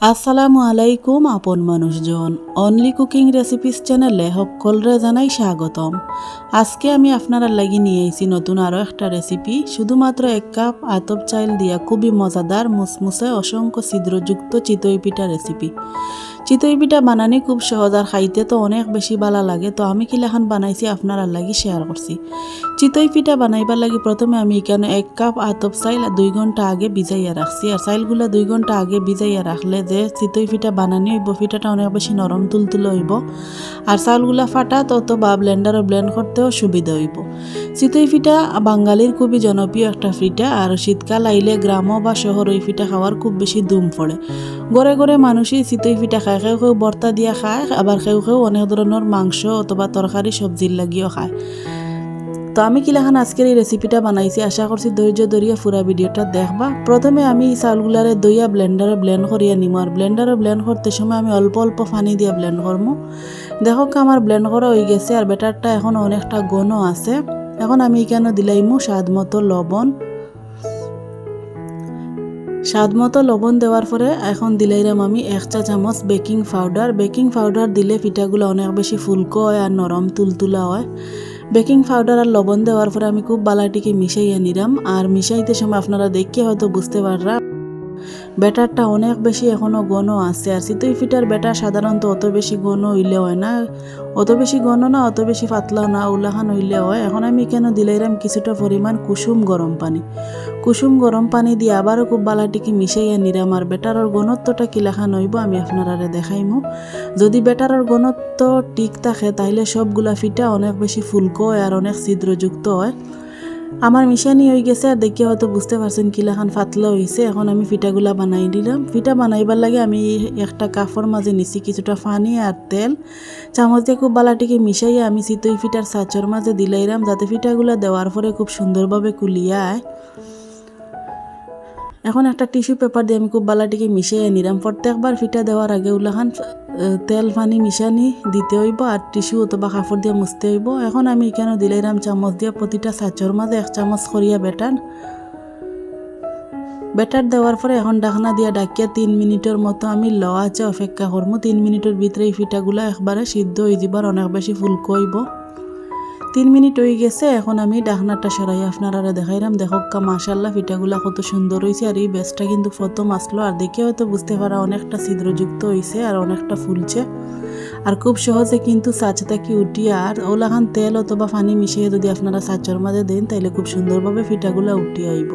আসসালামু আলাইকুম, আপন মানুষজন। অনলি কুকিং রেসিপিস চ্যানেলে সকলরে জানাই স্বাগতম। আজকে আমি আপনারা লাগি নিয়ে আইছি নতুন আরও একটা রেসিপি শুধুমাত্র এক কাপ আতপ চাইল দিয়া খুবই মজাদার মুসমুসে অসংখ্য ছিদ্রযুক্ত চিতই পিঠা রেসিপি চিতই পিঠা বানানি খুব সহজ আর খাইতে তো অনেক বেশি ভালো লাগে, তো আমি কিলাখান বানাইছি, আপনারা লাগি শেয়ার করছি। চিতই পিঠা বানাইবার লাগি প্রথমে আমি এখানে এক কাপ আতপ চাইল দুই ঘণ্টা আগে ভিজাইয়া রাখছি, আর চাইলগুলা দুই ঘণ্টা আগে ভিজাইয়া রাখলে যে চিতই পিঠা বানানি হইব পিঠাটা অনেক বেশি নরম তুলতুলে হইব, আর চাউলগুলা ফাটাত অথবা ব্লেন্ডারও ব্লেন্ড করতেও সুবিধা হইব। চিতই পিঠা বাঙালির খুবই জনপ্রিয় একটা পিঠা আর শীতকাল আইলে গ্রাম বা শহর ওই পিঠা খাওয়ার খুব বেশি দুম পড়ে। গড়ে গড়ে মানুষই চিতই পিঠা খায়। কেউ কেউ বর্তা দিয়া খায়, আবার কেউ কেউ অনেক ধরনের মাংস অথবা তরকারি, সবজির লাগিও খায়। তো আমি কিলাখান আজকের এই রেসিপিটা বানাইছি। আশা করছি ধৈর্য ধরিয়া পুরা ভিডিওটা দেখবা। প্রথমে আমি চাউলগুলারে দইয়া ব্লেন্ডারে ব্লেন্ড করিয়া নিম। আর ব্লেন্ডারে ব্লেন্ড করতে সময় আমি অল্প অল্প পানি দিয়ে ব্লেন্ড করব দেখো আমার ব্লেন্ড করা হয়ে গেছে। আর ব্যাটারটা এখন অনেকটা ঘন আছে। এখন আমি এখানে দিলাইমু? স্বাদ মতো লবণ। স্বাদ মতো লবণ দেওয়ার পরে এখন দিলাইরাম আমি এক চা চামচ বেকিং পাউডার বেকিং পাউডার দিলে পিঠাগুলো অনেক বেশি ফুলকো হয় আর নরম তুলতুলা হয়। বেকিং পাউডার আর লবণ দেওয়ার পরে আমি খুব বালাটিকে মিশাইয়া নিলাম আর মিশাইতে সময় আপনারা দেখিয়ে হয়তো বুঝতে পাররা ব্যাটারটা অনেক বেশি এখনও ঘন আছে। আর চিতই পিঠার ব্যাটার সাধারণত অত বেশি ঘন হইলে হয় না। অত বেশি ঘন না, অত বেশি পাতলাও না উলাখান হইলে হয়। এখন আমি কেন দিলাইরাম কিছুটা পরিমাণ কুসুম গরম পানি। কুসুম গরম পানি দিয়ে আবারও খুব বালাটিকে মিশাইয়া নিরাম আর বেটারের ঘনত্বটা কিলাখান হইব আমি আপনারা দেখাইমু। যদি বেটারের ঘনত্ব ঠিক থাকে তাহলে সবগুলা ফিটা অনেক বেশি ফুলকো হয় আর অনেক ছিদ্রযুক্ত হয়। আমার মিশানি হয়ে গেছে, আর দেখে হয়তো বুঝতে পারছেন কিলাখান ফাতলা হয়েছে এখন আমি ফিটাগুলা বানাই দিলাম। ফিটা বানাইবার লাগে আমি একটা কাফর মাঝে নিছি কিছুটা পানি আর তেল। চামচ দিয়ে খুব বালাটিকে মিশাইয়া আমি চিতই ফিটার সাচর মাঝে দিলাইলাম, যাতে ফিটাগুলা দেওয়ার পরে খুব সুন্দরভাবে কুলিয়ায়। এখন একটা টিস্যু পেপার দিয়ে আমি খুব বালাটিকে মিশিয়ে নিলাম। প্রত্যেকবার ফিটা দেওয়ার আগে উলাখান তেল, পানি মিশানি দিতে হইব, আর টিস্যু অথবা কাপড় দিয়ে মুছতে হইব। এখন আমি এখানে দিলাইরাম চামচ দিয়ে প্রতিটা সাচর মাঝে এক চামচ করিয়া বেটার বেটার দেওয়ার পরে এখন ডাকনা দিয়া ডাকিয়া তিন মিনিটের মতো আমি ল আছে অপেক্ষা করব তিন মিনিটের ভিতরে এই ফিটাগুলো একবারে সিদ্ধ হয়ে যাবার অনেক বেশি ফুলকো হইব। তিন মিনিট হয়ে গেছে, এখন আমি ডাকনাটা সরাই আপনারা দেখাইলাম। দেখক্কা মাশাল্লাহ পিঠাগুলা কত সুন্দর হয়েছে আর এই বেসটা কিন্তু প্রথম আসলো, আর দেখে হয়তো বুঝতে পারা অনেকটা ছিদ্রযুক্ত হয়েছে আর অনেকটা ফুলছে। আর খুব সহজে কিন্তু সাচে থাকি উঠিয়ে, আর ওলাখান তেল অথবা পানি মিশিয়ে যদি আপনারা সাচর মাঝে দেন তাহলে খুব সুন্দরভাবে ফিটাগুলা উঠিয়ে আইব।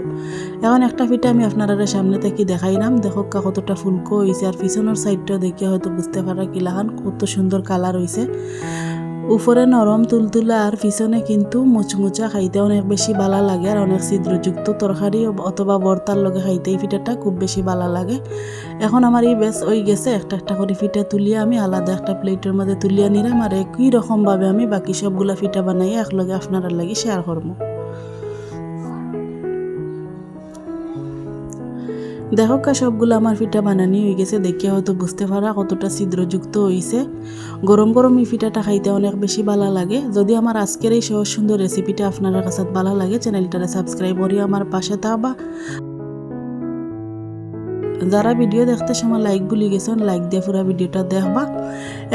এখন একটা ফিটা আমি আপনারা সামনে থেকে দেখাইলাম। দেখক্কা কতটা ফুলকো হয়েছে আর পিছনের সাইডটা দেখে হয়তো বুঝতে পারা কিলাখান কত সুন্দর কালার হয়েছে উপরে নরম তুলতুলা আর পিছনে কিন্তু মুচমুচা খাইতে অনেক বেশি ভালো লাগে আর অনেক ছিদ্রযুক্ত তরকারি অথবা বর্তার লগে খাইতে এই পিঠাটা খুব বেশি ভালো লাগে। এখন আমার এই বেশ ওই গেছে, একটা একটা করে পিঠা তুলিয়ে আমি আলাদা একটা প্লেটের মধ্যে তুলিয়া নিলাম আর একই রকমভাবে আমি বাকি সবগুলা পিঠা বানাই একলগে আপনারা লাগে শেয়ার করব। দেখো কা, সবগুলো আমার পিঠা বানানি হয়ে গেছে, দেখে হয়তো বুঝতে পারা কতটা ছিদ্রযুক্ত হয়েছে গরম গরম এই পিঠাটা খাইতে অনেক বেশি ভালো লাগে। যদি আমার আজকের এই সহজ সুন্দর রেসিপিটা আপনার কাছে ভালো লাগে চ্যানেলটারে সাবস্ক্রাইব করি আমার পাশে থাকবা। যারা ভিডিও দেখতে সময় লাইক ভুলে গেছেন লাইক দিয়ে পুরো ভিডিওটা দেখবা।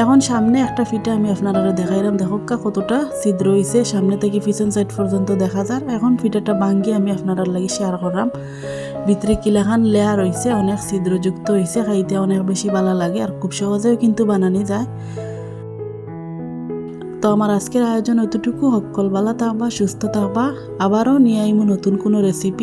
এখন সামনে একটা ফিটা আমি আপনারা দেখাইলাম। দেখোকা কতটা ছিদ্র হয়েছে সামনে থেকে পিছন সাইড পর্যন্ত দেখা যায় এখন ফিটাটা ভাঙ্গি আমি আপনারা লাগে শেয়ার করলাম ভিতরে কিলাখান লেয়ার হয়েছে অনেক ছিদ্রযুক্ত হয়েছে খাইতে অনেক বেশি ভালো লাগে আর খুব সহজেও কিন্তু বানানি যায়। তো আমার আজকের আয়োজন এতটুকু। সকল ভালো থাকবা, সুস্থ থাকবা। আবারও নিয়ে আইমু নতুন কোনো রেসিপি